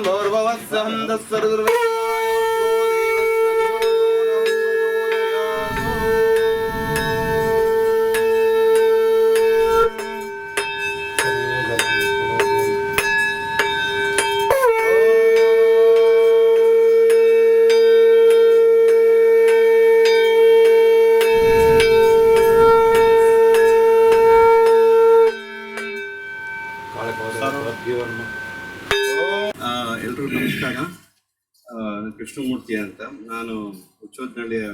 भूर्भुवन् भोर्भवः सर्वे Sarah. Give her ಎಲ್ರಿಗೂ ನಮಸ್ಕಾರ. ಕೃಷ್ಣಮೂರ್ತಿ ಅಂತ. ನಾನು ಹುಚ್ಚೋದ್ನಳ್ಳಿಯ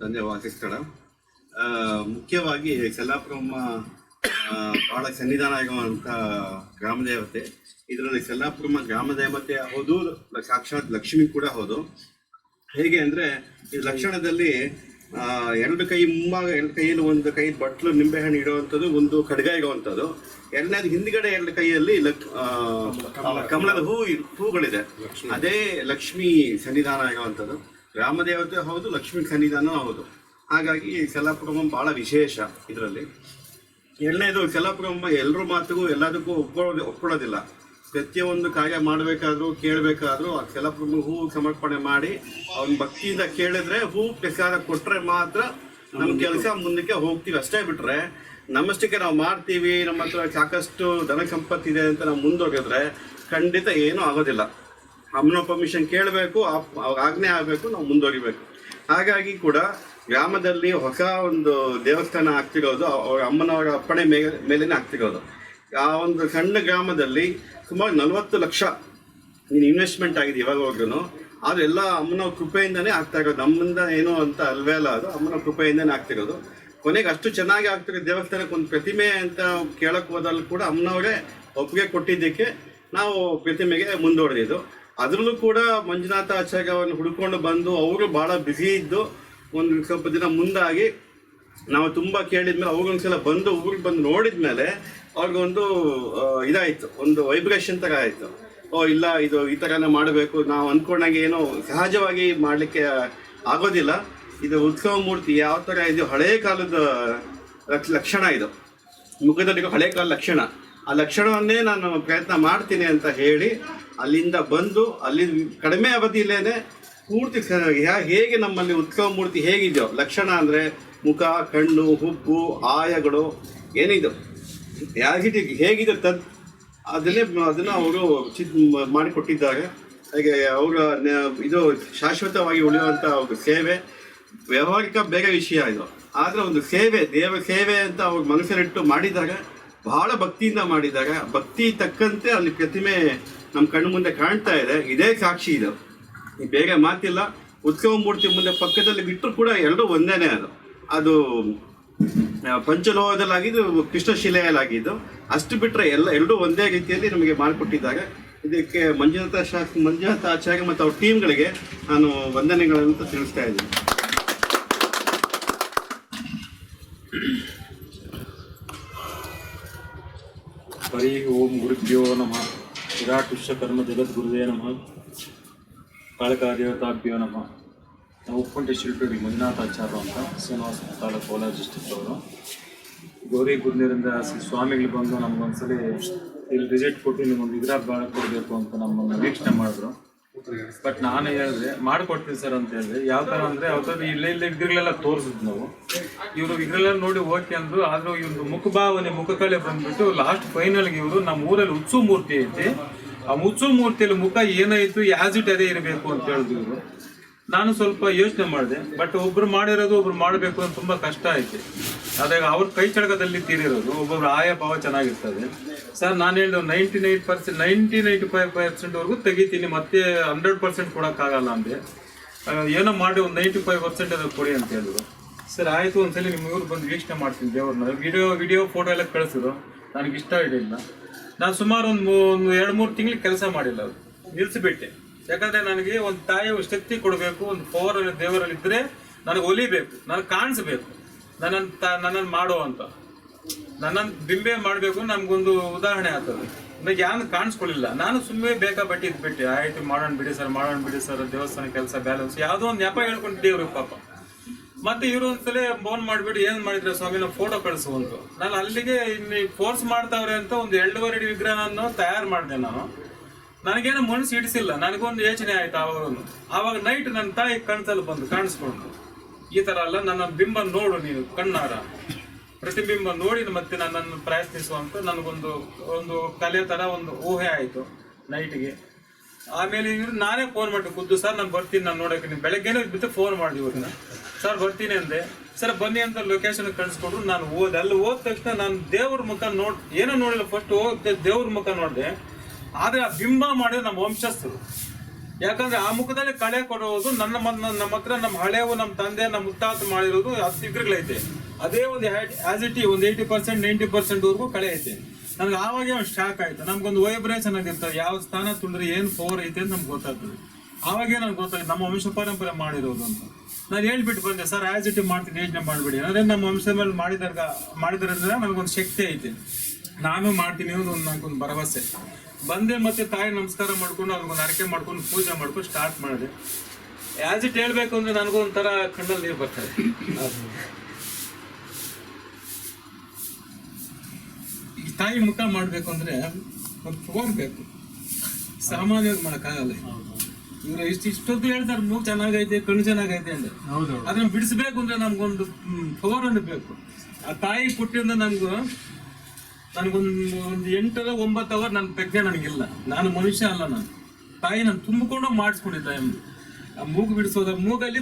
ತಂದೆ ವಾಸಸ್ಥಳ ಮುಖ್ಯವಾಗಿ ಸೆಲ್ಲಾಪುರಮ್ಮ ಬಹಳ ಸನ್ನಿಧಾನ ಆಗುವಂಥ ಗ್ರಾಮ ದೇವತೆ. ಇದರಲ್ಲಿ ಸೆಲ್ಲಾಪುರಮ್ಮ ಗ್ರಾಮ ದೇವತೆ ಹೌದು, ಸಾಕ್ಷಾತ್ ಲಕ್ಷ್ಮಿ ಕೂಡ ಹೌದು. ಹೇಗೆ ಅಂದ್ರೆ, ಈ ಲಕ್ಷಣದಲ್ಲಿ ಎರಡು ಕೈ ಮುಂಭಾಗ, ಎರಡು ಕೈಯಲ್ಲಿ ಒಂದು ಕೈ ಬಟ್ಲು ನಿಂಬೆಹಣ್ಣು ಇಡುವಂಥದ್ದು, ಒಂದು ಖಡ್ಗ ಇರುವಂಥದ್ದು ಎರಡನೇದು ಹಿಂದ್ಗಡೆ ಎರಡು ಕೈಯಲ್ಲಿ ಕಮಲದ ಹೂ. ಹೂಗಳಿದೆ. ಅದೇ ಲಕ್ಷ್ಮಿ ಸನ್ನಿಧಾನ ಆಗುವಂಥದ್ದು ರಾಮದೇವತೆ ಹೌದು ಲಕ್ಷ್ಮಿ ಸನ್ನಿಧಾನ ಹೌದು. ಹಾಗಾಗಿ ಕಲಾಪುರಮ್ ಬಹಳ ವಿಶೇಷ ಇದರಲ್ಲಿ. ಎರಡನೇದು ಕಲಾಪುರಮ್ ಎಲ್ಲರ ಮಾತಿಗೂ ಎಲ್ಲದಕ್ಕೂ ಒಪ್ಕೊಳ್ಳೋದು ಒಪ್ಕೊಳ್ಳೋದಿಲ್ಲ. ಪ್ರತಿಯೊಂದು ಕಾರ್ಯ ಮಾಡಬೇಕಾದ್ರೂ ಕೇಳಬೇಕಾದ್ರೂ ಆ ಕಲಾಪುರಮ್ ಹೂ ಸಮರ್ಪಣೆ ಮಾಡಿ ಅವ್ನ ಭಕ್ತಿಯಿಂದ ಕೇಳಿದ್ರೆ ಹೂ ಪ್ರಸಾದ ಕೊಟ್ರೆ ಮಾತ್ರ ನಮ್ಮ ಕೆಲಸ ಮುಂದಕ್ಕೆ ಹೋಗ್ತೀವಿ. ಅಷ್ಟೇ ಬಿಟ್ರೆ ನಮ್ಮಷ್ಟಕ್ಕೆ ನಾವು ಮಾಡ್ತೀವಿ. ನಮ್ಮ ಹತ್ರ ಸಾಕಷ್ಟು ಧನ ಸಂಪತ್ತಿದೆ ಅಂತ ನಾವು ಮುಂದೋಗಿದ್ರೆ ಖಂಡಿತ ಏನೂ ಆಗೋದಿಲ್ಲ. ಅಮ್ಮನ ಪರ್ಮಿಷನ್ ಕೇಳಬೇಕು ಆಜ್ಞೆ ಆಗಬೇಕು, ನಾವು ಮುಂದೋಗಿಬೇಕು. ಹಾಗಾಗಿ ಕೂಡ ಗ್ರಾಮದಲ್ಲಿ ಹೊಸ ಒಂದು ದೇವಸ್ಥಾನ ಆಗ್ತಿರೋದು ಅವ್ರ ಅಮ್ಮನವರ ಅಪ್ಪಣೆ ಮೇಲೆ ಮೇಲೇನೆ ಆಗ್ತಿರೋದು. ಆ ಒಂದು ಸಣ್ಣ ಗ್ರಾಮದಲ್ಲಿ ಸುಮಾರು ನಲವತ್ತು ಲಕ್ಷ ಇನ್ವೆಸ್ಟ್ಮೆಂಟ್ ಆಗಿದೆ ಇವಾಗವರೆಗೂ ಆದ್ರೆ ಎಲ್ಲ ಅಮ್ಮನವ್ರ ಕೃಪೆಯಿಂದನೇ ಆಗ್ತಾ ಇರೋದು. ನಮ್ಮಿಂದ ಏನು ಅಂತ ಅಲ್ವೇ ಅಲ್ಲ ಅದು. ಅಮ್ಮನವ್ರ ಕೃಪೆಯಿಂದನೇ ಆಗ್ತಿರೋದು. ಕೊನೆಗೆ ಅಷ್ಟು ಚೆನ್ನಾಗಿ ಆಗ್ತಿರೋ ದೇವಸ್ಥಾನಕ್ಕೆ ಒಂದು ಪ್ರತಿಮೆ ಅಂತ ಕೇಳಕ್ ಹೋದಲ್ಲಿ ಕೂಡ ಅಮ್ಮನವರೇ ಒಪ್ಪಿಗೆ ಕೊಟ್ಟಿದ್ದಕ್ಕೆ ನಾವು ಪ್ರತಿಮೆಗೆ ಮುಂದುವರೆದಿದ್ದು ಅದರಲ್ಲೂ ಕೂಡ ಮಂಜುನಾಥ ಆಚಾರ್ಯವನ್ನು ಹುಡ್ಕೊಂಡು ಬಂದು ಅವರು ಭಾಳ ಬ್ಯುಸಿ ಇದ್ದು ಒಂದು ಸ್ವಲ್ಪ ದಿನ ಮುಂದಾಗಿ ನಾವು ತುಂಬ ಕೇಳಿದ್ಮೇಲೆ ಅವ್ರಿಗೊಂದ್ಸಲ ಬಂದು ಊರಿಗೆ ಬಂದು ನೋಡಿದ್ಮೇಲೆ ಅವ್ರಿಗೊಂದು ಇದಾಯಿತು ಇದಾಯ್ತು. ಒಂದು ವೈಬ್ರೇಷನ್ ಥರ ಆಯಿತು. ಓ, ಇಲ್ಲ, ಇದು ಈ ಥರನೇ ಮಾಡಬೇಕು. ನಾವು ಅಂದ್ಕೊಂಡಾಗ ಏನೋ ಸಹಜವಾಗಿ ಮಾಡಲಿಕ್ಕೆ ಆಗೋದಿಲ್ಲ. ಇದು ಉತ್ಸವ ಮೂರ್ತಿ ಯಾವ ಥರ ಇದು ಹಳೆಯ ಕಾಲದ ಲಕ್ಷಣ ಇದು. ಮುಖದಲ್ಲಿ ಹಳೆ ಕಾಲ ಲಕ್ಷಣ. ಆ ಲಕ್ಷಣವನ್ನೇ ನಾನು ಪ್ರಯತ್ನ ಮಾಡ್ತೀನಿ ಅಂತ ಹೇಳಿ ಅಲ್ಲಿಂದ ಬಂದು ಅಲ್ಲಿ ಕಡಿಮೆ ಅವಧಿಯಲ್ಲೇನೆ ಪೂರ್ತಿ ಹೇಗೆ ನಮ್ಮಲ್ಲಿ ಉತ್ಸವ ಮೂರ್ತಿ ಹೇಗಿದೆಯೋ, ಲಕ್ಷಣ ಅಂದರೆ ಮುಖ, ಕಣ್ಣು, ಹುಬ್ಬು, ಆಯಗಳು ಏನಿದು ಯಾಗಿದು ಹೇಗಿದೆ ತದ್ ಅದನ್ನೇ ಅದನ್ನು ಅವರು ಚಿತ್ ಮಾಡಿಕೊಟ್ಟಿದ್ದಾರೆ. ಹಾಗೆ ಅವರ ಇದು ಶಾಶ್ವತವಾಗಿ ಉಳಿಯುವಂಥ ಸೇವೆ. ವ್ಯಾವಹಾರಿಕ ಬೇರೆ ವಿಷಯ ಇದು. ಆದರೆ ಒಂದು ಸೇವೆ, ದೇವ ಸೇವೆ ಅಂತ ಅವ್ರ ಮನಸ್ಸಲ್ಲಿಟ್ಟು ಮಾಡಿದಾಗ, ಬಹಳ ಭಕ್ತಿಯಿಂದ ಮಾಡಿದಾಗ, ಭಕ್ತಿ ತಕ್ಕಂತೆ ಅಲ್ಲಿ ಪ್ರತಿಮೆ ನಮ್ಮ ಕಣ್ಣು ಮುಂದೆ ಕಾಣ್ತಾ ಇದೆ. ಇದೇ ಸಾಕ್ಷಿ ಇದು. ಬೇರೆ ಮಾತಿಲ್ಲ. ಉತ್ಸವ ಮೂರ್ತಿ ಮುಂದೆ ಪಕ್ಕದಲ್ಲಿ ಬಿಟ್ಟರು ಕೂಡ ಎರಡೂ ಒಂದೇನೆ ಅದು. ಅದು ಪಂಚಲೋಹದಲ್ಲಾಗಿದ್ದು, ಕೃಷ್ಣಶಿಲೆಯಲ್ಲಾಗಿದ್ದು, ಅಷ್ಟು ಬಿಟ್ಟರೆ ಎಲ್ಲ ಎರಡೂ ಒಂದೇ ರೀತಿಯಲ್ಲಿ ನಮಗೆ ಮಾಡಿಕೊಟ್ಟಿದ್ದಾರೆ ಇದಕ್ಕೆ ಮಂಜುನಾಥ ಶಾಸ್ತ್ರ, ಮಂಜುನಾಥ ಆಚಾರ್ಯ ಮತ್ತು ಅವ್ರ ಟೀಮ್ಗಳಿಗೆ ನಾನು ವಂದನೆಗಳನ್ನು ತಿಳಿಸ್ತಾ ಇದ್ದೀನಿ. ಹರಿ ಓಂ ಗುರುಭ್ಯೋ ನಮಃ ವಿರಾಟ್ ವಿಶ್ವಕರ್ಮ ಜಗದ್ಗುರುದೇ ನಮಃ ಕಾಳಕಾದೇವತಾಭ್ಯೋ ನಮಃ ನಾವು ಉಪ್ಪಂಟೆ ಶಿಲ್ಪಿ ಮಂಜುನಾಥಾಚಾರ್ಯ ಅಂತ ಶ್ರೀನಿವಾಸ ತಾಲೂಕು ಕೋಲಾರ ಡಿಸ್ಟಿಕ್ ಅವರು. ಗೌರಿ ಶ್ರೀ ಸ್ವಾಮಿಗಳು ಬಂದು ನಮ್ಗೊಂದ್ಸಲಿ ಇಲ್ಲಿ ರಿಸಲ್ಟ್ ಕೊಟ್ಟು ನಿಮಗೊಂದು ಬಾಳ ಕೊಡಬೇಕು ಅಂತ ನಮ್ಮನ್ನು ವೀಕ್ಷಣೆ ಮಾಡಿದ್ರು. ಬಟ್ ನಾನು ಹೇಳಿದೆ ಮಾಡ್ಕೊಡ್ತೀನಿ ಸರ್ ಅಂತ ಹೇಳಿದೆ. ಯಾವ ಥರ ಅಂದರೆ ಅವ್ರ ಇಲ್ಲೇ ಇಲ್ಲೇ ವಿಗ್ರಹಗಳೆಲ್ಲ ತೋರಿಸಿದ್ ನಾವು. ಇವರು ಇದ್ರಲ್ಲೆಲ್ಲ ನೋಡಿ ಓಕೆ ಅಂದ್ರು, ಆದ್ರೂ ಇವ್ರದ್ದು ಮುಖಭಾವನೆ, ಮುಖಕಲೆ ಬಂದ್ಬಿಟ್ಟು ಲಾಸ್ಟ್ ಫೈನಲ್ಗೆ ಇವರು ನಮ್ಮ ಊರಲ್ಲಿ ಉತ್ಸವ ಮೂರ್ತಿ ಐತಿ. ಆ ಉತ್ಸವ ಮೂರ್ತಿಯಲ್ಲಿ ಮುಖ ಏನಾಯ್ತು ಯಾಸ್ ಇಟ್ ಅದೇ ಇರಬೇಕು ಅಂತ ಹೇಳಿದ್ರು ಇವರು. ನಾನು ಸ್ವಲ್ಪ ಯೋಚನೆ ಮಾಡಿದೆ ಬಟ್ ಒಬ್ರು ಮಾಡಿರೋದು ಒಬ್ರು ಮಾಡಬೇಕು ಅಂತ ತುಂಬಾ ಕಷ್ಟ ಐತೆ ಅದಾಗ ಅವ್ರ ಕೈ ಚಳಕದಲ್ಲಿ ತೀರಿರೋದು, ಒಬ್ಬೊಬ್ರು ಆಯಾ ಭಾವ ಚೆನ್ನಾಗಿರ್ತದೆ. ಸರ್, ನಾನು ಹೇಳಿದ ninety nine percent ninety ninety five ಪರ್ಸೆಂಟ್ವರೆಗೂ ತೆಗಿತೀನಿ, ಮತ್ತೆ ಹಂಡ್ರೆಡ್ ಪರ್ಸೆಂಟ್ ಕೊಡೋಕ್ಕಾಗಲ್ಲ ಅಂದೆ. ಏನೋ ಮಾಡಿ ಒಂದು ನೈಂಟಿ ಫೈವ್ ಪರ್ಸೆಂಟ್ ಅದಕ್ಕೆ ಕೊಡಿ ಅಂತ ಹೇಳಿದ್ರು. ಸರ್, ಆಯಿತು, ಒಂದ್ಸಲಿ ನಿಮ್ಮ ಇವ್ರು ಬಂದು ವೀಕ್ಷಣೆ ಮಾಡ್ತೀನಿ ದೇವ್ರನ್ನ. ವಿಡಿಯೋ ವಿಡಿಯೋ ಫೋಟೋ ಎಲ್ಲ ಕಳಿಸಿದ್ರು. ನನಗೆ ಇಷ್ಟ ಇರಲಿಲ್ಲ ನಾನು ಸುಮಾರು ಒಂದು ಒಂದು ಎರಡು ಮೂರು ತಿಂಗಳು ಕೆಲಸ ಮಾಡಿಲ್ಲ ಅದು. ನಿಲ್ಲಿಸಿಬಿಟ್ಟೆ ಯಾಕಂದ್ರೆ ನನಗೆ ಒಂದು ತಾಯಿ ಶಕ್ತಿ ಕೊಡಬೇಕು, ಒಂದು ಪವರ್ ದೇವರಲ್ಲಿ ಇದ್ರೆ ನನಗೆ ಒಲಿಬೇಕು, ನನಗೆ ಕಾಣಿಸ್ಬೇಕು, ನನ್ನನ್ನು ತ, ನನ್ನನ್ನು ಮಾಡೋ ಅಂತ. ನನ್ನನ್ನು ಬಿಂಬೆ ಮಾಡಬೇಕು ನಮ್ಗೊಂದು ಉದಾಹರಣೆ ಆಗ್ತದೆ. ನನಗೆ ಯಾರು ಕಾಣಿಸ್ಕೊಳ್ಳಿಲ್ಲ. ನಾನು ಸುಮ್ಮನೆ ಬೇಕಾ ಬಟ್ಟಿ ಇದ್ಬಿಟ್ಟೆ. ಆಯ್ತು, ಮಾಡೋಣ ಬಿಡಿ ಸರ್, ಮಾಡೋಣ ಬಿಡಿ ಸರ್, ದೇವಸ್ಥಾನ ಕೆಲಸ ಬ್ಯಾಲೆನ್ಸ್ ಯಾವುದೋ ಒಂದು ನೆಪ ಹೇಳ್ಕೊಂಡು ದೇವ್ರಿಗೆ ಪಾಪ. ಮತ್ತೆ ಇವರು ಒಂದ್ಸಲ ಫೋನ್ ಮಾಡಿಬಿಟ್ಟು ಏನು ಮಾಡಿದ್ರೆ ಸ್ವಾಮಿನ ಫೋಟೋ ಕಳಿಸುವಂತು ನಾನು ಅಲ್ಲಿಗೆ ಇನ್ನು ಫೋರ್ಸ್ ಮಾಡ್ತಾವ್ರೆ ಅಂತ ಒಂದು ಎರಡೂವರೆ ಅಡಿ ವಿಗ್ರಹವನ್ನು ತಯಾರು ಮಾಡಿದೆ ನಾನು. ನನಗೇನು ಮನಸ್ಸು ಹಿಡಿಸಿಲ್ಲ ನನಗೊಂದು ಯೋಚನೆ ಆಯ್ತು ಆವಾಗ ಆವಾಗ ನೈಟ್ ನನ್ನ ತಾಯಿ ಕಣ್ಸಲ್ಲಿ ಬಂದು ಕಾಣಿಸ್ಕೊಂಡು, ಈ ತರ ಅಲ್ಲ ನನ್ನ ಬಿಂಬ ನೋಡು ನೀನು, ಕಣ್ಣಾರ. ಪ್ರತಿಬಿಂಬ ನೋಡಿ ಮತ್ತೆ ನನ್ನನ್ನು ಪ್ರಯತ್ನಿಸುವಂತ ನನಗೊಂದು, ಒಂದು ಕಲೆ ತರ, ಒಂದು ಊಹೆ ಆಯ್ತು ನೈಟ್ಗೆ ಆಮೇಲೆ ನಾನೇ ಫೋನ್ ಮಾಡಿ ಖುದ್ದು ಸರ್ ನಾನು ಬರ್ತೀನಿ, ನಾನು ನೋಡಕ್ಕೆ ನೀವು ಬೆಳಗ್ಗೆನೇ ಬಿಟ್ಟು ಫೋನ್ ಮಾಡಿ ಇವ್ರನ್ನ. ಸರ್ ಬರ್ತೀನಿ ಅಂದೆ. ಸರ್ ಬನ್ನಿ ಅಂತ ಲೊಕೇಶನ್ ಕಳಿಸ್ಕೊಟ್ರು ನಾನು ಹೋದೆ ಅಲ್ಲಿ ಹೋದ ತಕ್ಷಣ ನಾನು ದೇವ್ರ ಮುಖ ನೋಡ್, ಏನೋ ನೋಡಿಲ್ಲ ಫಸ್ಟ್ ಹೋಗ್ತೇನೆ ದೇವ್ರ ಮುಖ ನೋಡಿದೆ. ಆದ್ರೆ ಆ ಬಿಂಬ ಮಾಡಿದ್ರೆ ನಮ್ಮ ವಂಶಸ್ಥರು. ಯಾಕಂದ್ರೆ ಆ ಮುಖದಲ್ಲಿ ಕಳೆ ಕೊಡುವುದು ನನ್ನ ನಮ್ಮ ಹತ್ರ ನಮ್ಮ ಹಳೆವು ನಮ್ಮ ತಂದೆ, ನಮ್ಮ ಮುತ್ತಾತ ಮಾಡಿರೋದು ಹತ್ತು ವಿಗ್ರಹಗಳೈತೆ ಅದೇ ಒಂದು ಆಸ್ ಇಟ್ ಒಂದು ಏಯ್ಟಿ ಪರ್ಸೆಂಟ್ ನೈಂಟಿ ಪರ್ಸೆಂಟ್ ವರೆಗೂ ಕಳೆ ಐತೆ. ನನಗೆ ಆವಾಗೇ ಒಂದು ಶಾಕ್ ಆಯ್ತು. ನಮ್ಗೊಂದು ವೈಬ್ರೇಷನ್ ಆಗಿರ್ತದೆ. ಯಾವ ಸ್ಥಾನ ತುಂಡ್ರೆ ಏನು ಪವರ್ ಐತೆ ಅಂತ ನಮ್ಗೆ ಗೊತ್ತಾಗ್ತದೆ. ಆವಾಗೇ ನನಗೆ ಗೊತ್ತಾಯ್ತು ನಮ್ಮ ವಂಶ ಪರಂಪರೆ ಮಾಡಿರೋದು ಅಂತ. ನಾನು ಹೇಳ್ಬಿಟ್ಟು ಬಂದೆ, ಸರ್ ಆಸ್ ಇಟ್ ಮಾಡ್ತೀನಿ, ಯೋಜನೆ ಮಾಡಬೇಡಿ. ಅಂದ್ರೆ ನಮ್ಮ ವಂಶದ ಮೇಲೆ ಮಾಡಿದಾಗ, ಮಾಡಿದ್ರಿಂದ ನನಗೊಂದು ಶಕ್ತಿ ಐತೆ. ನಾನು ಮಾಡ್ತೀನಿ ಅನ್ನೋದು ಒಂದು ನನಗೊಂದು ಭರವಸೆ. ಬಂದೆ ಮತ್ತೆ ತಾಯಿ ನಮಸ್ಕಾರ ಮಾಡ್ಕೊಂಡು ಅವ್ರಿಗೊಂದು ಅರಕೆ ಮಾಡ್ಕೊಂಡು ಪೂಜೆ ಮಾಡ್ಕೊಂಡು ಸ್ಟಾರ್ಟ್ ಮಾಡಿದೆ. ಆಸ್ ಇಟ್ ಹೇಳ್ಬೇಕು ಅಂದ್ರೆ ನನಗೂ ಒಂಥರ ಕಣ್ಣಲ್ಲಿ ನೀರು ಬರ್ತದೆ. ಈ ತಾಯಿ ಮುಖ ಮಾಡ್ಬೇಕು ಅಂದ್ರೆ ಒಂದು ಫೋನ್ ಬೇಕು. ಸಾಮಾನ್ಯವಾಗಿ ಮಾಡೋಕ್ಕಾಗಲ್ಲ ಇವ್ರು ಇಷ್ಟು ಇಷ್ಟೊತ್ತು ಹೇಳ್ತಾರೆ ಮೂಗು ಚೆನ್ನಾಗೈತೆ ಕಣ್ಣು ಚೆನ್ನಾಗೈತೆ ಅಂದ್ರೆ. ಹೌದು ಅದನ್ನ ಬಿಡಿಸ್ಬೇಕು ಅಂದ್ರೆ ನಮ್ಗೊಂದು ಪವರ್ ಅನ್ನು ಬೇಕು. ಆ ತಾಯಿ ಪುಟ್ಟಿಂದ ನನ್ಗೂ ನನಗೊಂದು ಒಂದು ಎಂಟರ ಒಂಬತ್ತು ಅವರ್ ನನ್ನ ಪ್ರಜ್ಞೆ ನನಗಿಲ್ಲ. ನಾನು ಮನುಷ್ಯ ಅಲ್ಲ ನಾನು. ತಾಯಿ ನಾನು ತುಂಬಿಕೊಂಡು ಮಾಡಿಸ್ಕೊಂಡಿದ್ದೆ. ಆ ಮೂಗು ಬಿಡಿಸೋದ ಮೂಗಲ್ಲಿ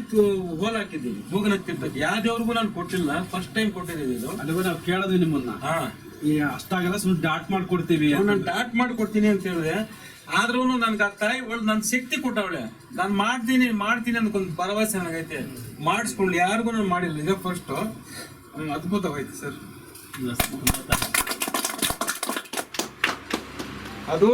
ಹೋಲ್ ಹಾಕಿದ್ದೀನಿ. ಮೂಗು ತಿದ್ದಕ್ಕೆ ಯಾವ ದೇವ್ರಿಗೂ ನಾನು ಕೊಟ್ಟಿಲ್ಲ. ಫಸ್ಟ್ ಟೈಮ್ ಕೊಟ್ಟಿದ್ದೀನಿ ಇದು. ಅಲ್ಲಿಗೂ ನಾವು ಕೇಳೋದು ನಿಮ್ಮನ್ನ. ಹಾ. ಈ ಅಷ್ಟಾಗೆಲ್ಲ ಸುಮ್ಮನೆ ಡಾಟ್ ಮಾಡ್ಕೊಡ್ತೀವಿ ನಾನು ಡಾಟ್ ಮಾಡ್ಕೊಡ್ತೀನಿ ಅಂತ ಹೇಳಿದೆ. ಆದ್ರೂ ನನ್ಗೆ ಆ ತಾಯಿ ಒಳ್ಳೆ ನನ್ನ ಶಕ್ತಿ ಕೊಟ್ಟವಳೆ. ನಾನು ಮಾಡ್ತೀನಿ ಮಾಡ್ತೀನಿ ಅನ್ಕೊಂದು ಭರವಸೆ ನನಗೈತೆ. ಮಾಡಿಸ್ಕೊಂಡು ಯಾರಿಗೂ ನಾನು ಮಾಡಿಲ್ಲ. ಈಗ ಫಸ್ಟು ಅದ್ಭುತವಾಯ್ತು ಸರ್. ಅದು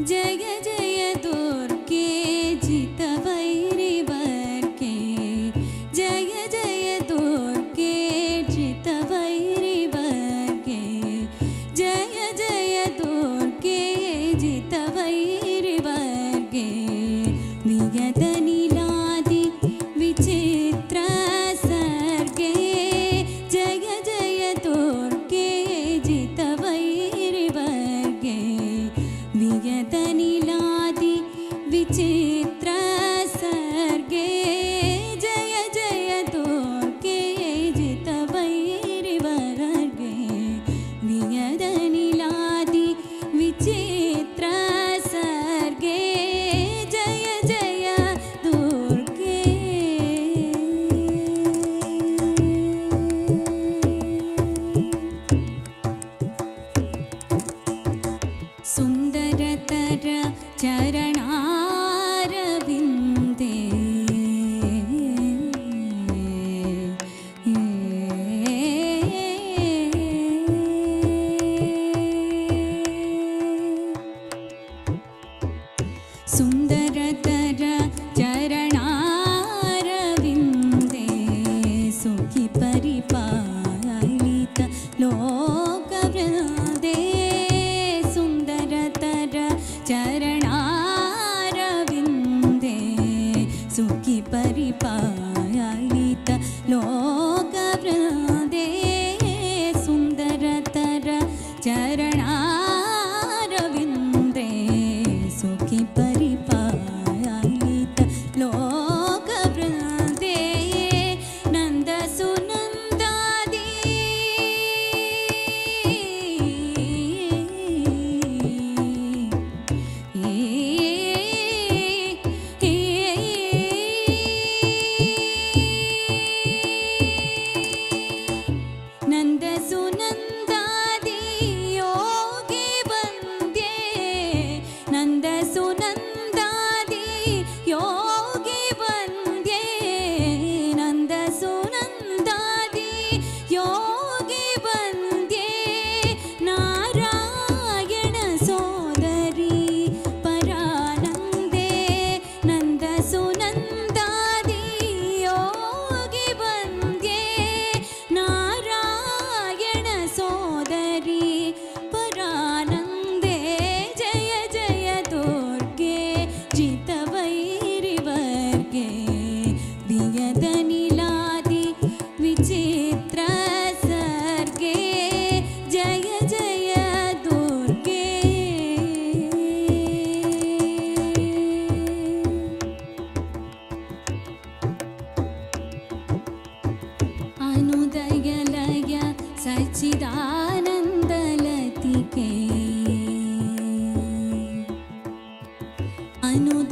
जय I know.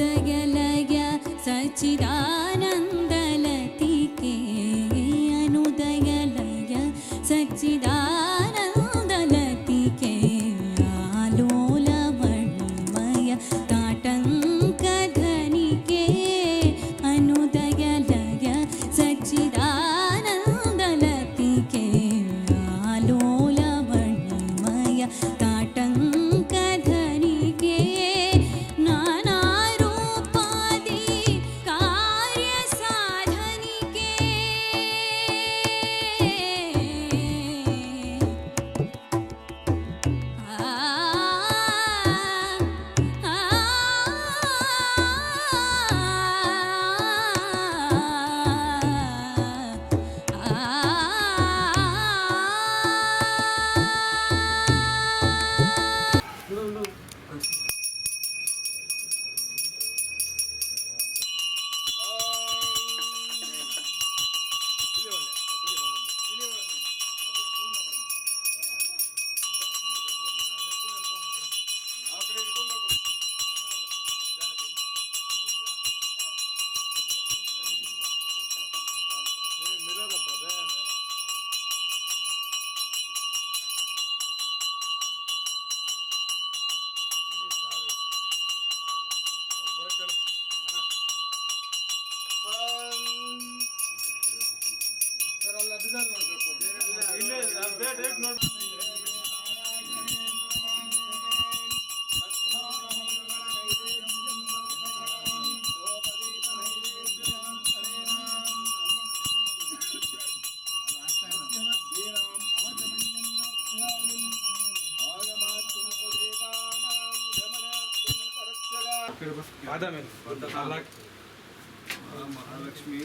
మహాలక్ష్మి.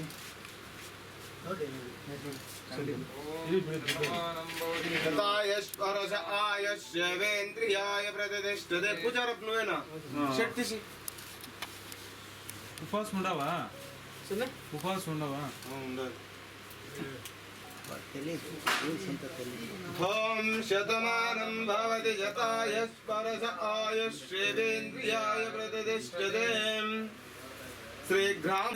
ఆయ ప్రతిష్టదే పూజారప్ నువ్వేనా శక్తిసి ఉపవాసం ఉండవా ఉపవాసం ఉండవా ఉండదు. ॐ शतमानं भवति शताय स्परस आयुष्येन्द्रियाय प्रतिष्ठते श्रीघ्राम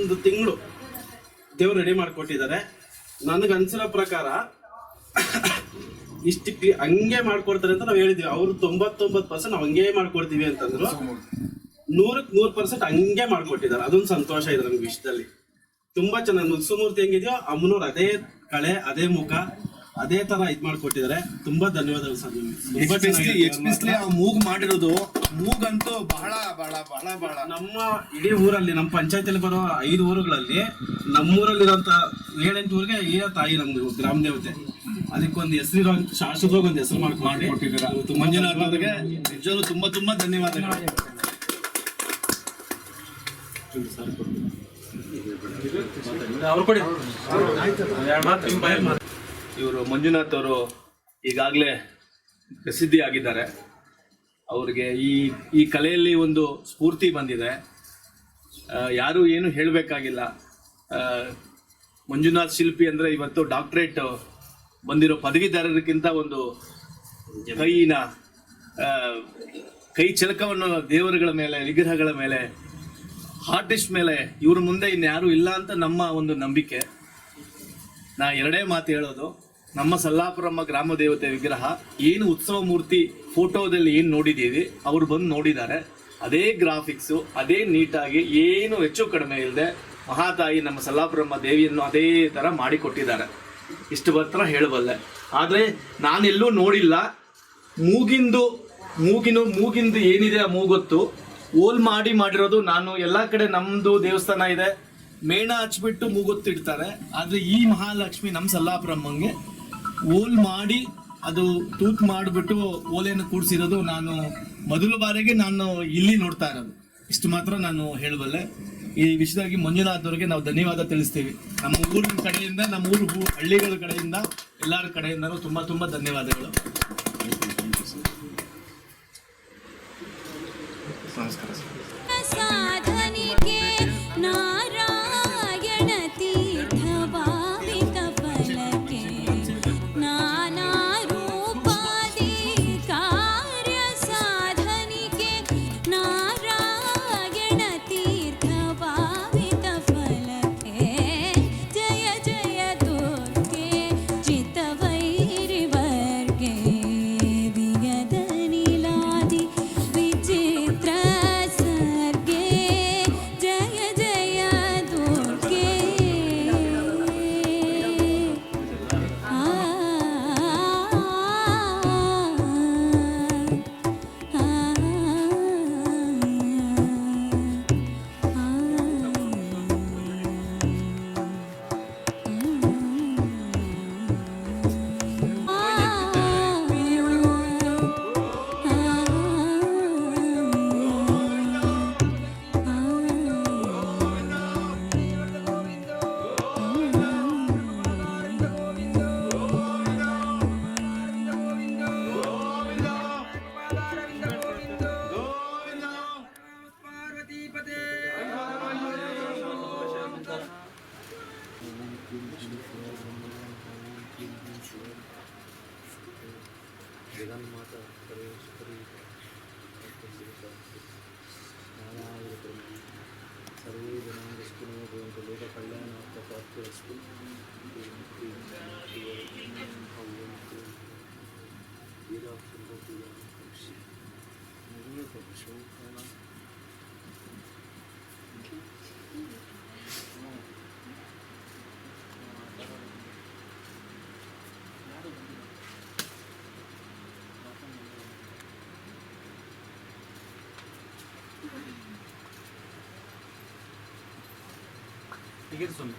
ಒಂದು ತಿಂಗಳು ದೇವ್ರು ರೆಡಿ ಮಾಡಿಕೊಟ್ಟಿದ್ದಾರೆ. ನನಗೆ ಅನ್ಸಿರೋ ಪ್ರಕಾರ ಇಷ್ಟು ಹಂಗೆ ಮಾಡ್ಕೊಡ್ತಾರೆ ಅಂತ ನಾವು ಹೇಳಿದ್ವಿ. ಅವ್ರು ತೊಂಬತ್ತೊಂಬತ್ತು ಪರ್ಸೆಂಟ್ ನಾವು ಹಂಗೆ ಮಾಡ್ಕೊಡ್ತೀವಿ ಅಂತಂದ್ರು ನೂರಕ್ಕೆ ನೂರು ಪರ್ಸೆಂಟ್ ಹಂಗೆ ಮಾಡ್ಕೊಟ್ಟಿದ್ದಾರೆ. ಅದೊಂದು ಸಂತೋಷ ಇದೆ ನಮ್ಗೆ ವಿಷಯದಲ್ಲಿ ತುಂಬಾ ಚೆನ್ನಾಗಿ ಮುತ್ಸುಮೂರ್ತಿ ಹೆಂಗಿದೆಯೋ ಅಮ್ಮನವ್ರು ಅದೇ ಕಳೆ, ಅದೇ ಮುಖ. ಅದೇ ತರ ಇದ್ ಮಾಡ್ಕೊಟ್ಟಿದ್ದಾರೆ. ತುಂಬಾ ಧನ್ಯವಾದಗಳು ಸರ್ ನಿಮ್ಗೆ. ತುಂಬಾ ಆ ಮೂಗ್ ಮಾಡಿರೋದು. ಮೂಗಂತೂ ಬಹಳ ಬಹಳ ಬಹಳ ಬಹಳ. ನಮ್ಮ ಇಡೀ ಊರಲ್ಲಿ ನಮ್ಮ ಪಂಚಾಯತಿಯಲ್ಲಿ ಬರೋ ಐದು ಊರುಗಳಲ್ಲಿ ನಮ್ಮೂರಲ್ಲಿರೋಂಥ ಏಳೆಂಟು ಊರಿಗೆ ಈ ತಾಯಿ ನಮ್ದು ಗ್ರಾಮ ದೇವತೆ. ಅದಕ್ಕೊಂದು ಹೆಸರಿರೋ ಶಾಶ್ವತವಾಗಿ ಒಂದು ಹೆಸರು ಮಾಡಿ ಮಾಡಿಕೊಟ್ಟಿದ್ದಾರೆ ತುಂಬಾ ಮಂಜುನಾಥ್ ಅವರಿಗೆ ನಿಜವಾಗ್ಲೂ ತುಂಬಾ ತುಂಬಾ ಧನ್ಯವಾದಗಳು. ಅವ್ರು ಕೊಡಿ. ಇವರು ಮಂಜುನಾಥ್ ಅವರು ಈಗಾಗಲೇ ಪ್ರಸಿದ್ಧಿಯಾಗಿದ್ದಾರೆ. ಅವ್ರಿಗೆ ಈ ಈ ಕಲೆಯಲ್ಲಿ ಒಂದು ಸ್ಫೂರ್ತಿ ಬಂದಿದೆ. ಯಾರೂ ಏನು ಹೇಳಬೇಕಾಗಿಲ್ಲ. ಮಂಜುನಾಥ್ ಶಿಲ್ಪಿ ಅಂದರೆ ಇವತ್ತು ಡಾಕ್ಟ್ರೇಟ್ ಬಂದಿರೋ ಪದವೀಧರರಿಗಿಂತ ಒಂದು ಕೈನ ಕೈ ಚಳಕವನ್ನು ದೇವರುಗಳ ಮೇಲೆ, ವಿಗ್ರಹಗಳ ಮೇಲೆ ಆರ್ಟಿಸ್ಟ್ ಮೇಲೆ ಇವ್ರ ಮುಂದೆ ಇನ್ಯಾರೂ ಇಲ್ಲ ಅಂತ ನಮ್ಮ ಒಂದು ನಂಬಿಕೆ. ನಾ ಎರಡೇ ಮಾತು ಹೇಳೋದು. ನಮ್ಮ ಸಲ್ಲಾಪುರಮ್ಮ ಗ್ರಾಮ ದೇವತೆ ವಿಗ್ರಹ ಏನು ಉತ್ಸವ ಮೂರ್ತಿ ಫೋಟೋದಲ್ಲಿ ಏನು ನೋಡಿದ್ದೀವಿ, ಅವರು ಬಂದು ನೋಡಿದ್ದಾರೆ. ಅದೇ ಗ್ರಾಫಿಕ್ಸು ಅದೇ ನೀಟಾಗಿ, ಏನು ಹೆಚ್ಚು ಕಡಿಮೆ ಇಲ್ಲದೆ ಮಹಾತಾಯಿ ನಮ್ಮ ಸಲ್ಲಾಪುರಮ್ಮ ದೇವಿಯನ್ನು ಅದೇ ಥರ ಮಾಡಿಕೊಟ್ಟಿದ್ದಾರೆ. ಇಷ್ಟು ಮಾತ್ರ ಹೇಳಬಲ್ಲೆ. ಆದರೆ ನಾನೆಲ್ಲೂ ನೋಡಿಲ್ಲ. ಮೂಗಿಂದು, ಮೂಗಿನ, ಮೂಗಿಂದು ಏನಿದೆ ಆ ಮೂಗೊತ್ತು? ಓಲ್ ಮಾಡಿ ಮಾಡಿರೋದು ನಾನು. ಎಲ್ಲ ಕಡೆ ನಮ್ಮದು ದೇವಸ್ಥಾನ ಇದೆ. ಮೇಣ ಹಚ್ಬಿಟ್ಟು ಮೂಗೊತ್ತಿಡ್ತಾರೆ ಆದರೆ ಈ ಮಹಾಲಕ್ಷ್ಮಿ ನಮ್ಮ ಸಲ್ಲಾಪುರಮ್ಮಂಗೆ ಓಲ್ ಮಾಡಿ, ಅದು ತೂತ್ ಮಾಡಿಬಿಟ್ಟು ಓಲೆಯನ್ನು ಕೂಡಿಸಿರೋದು ನಾನು ಮೊದಲ ಬಾರಿಗೆ ನಾನು ಇಲ್ಲಿ ನೋಡ್ತಾ ಇರೋದು. ಇಷ್ಟು ಮಾತ್ರ ನಾನು ಹೇಳಬಲ್ಲೆ ಈ ವಿಷಯದಾಗಿ ಮಂಜುನಾಥ್ ಅವರಿಗೆ ನಾವು ಧನ್ಯವಾದ ತಿಳಿಸ್ತೀವಿ. ನಮ್ಮ ಊರಿನ ಕಡೆಯಿಂದ, ನಮ್ಮ ಊರು ಹಳ್ಳಿಗಳ ಕಡೆಯಿಂದ, ಎಲ್ಲರ ಕಡೆಯಿಂದನೂ ತುಂಬ ತುಂಬ ಧನ್ಯವಾದಗಳು. ನಮಸ್ಕಾರ 戦国があるし信長の紹介ないけるそんな。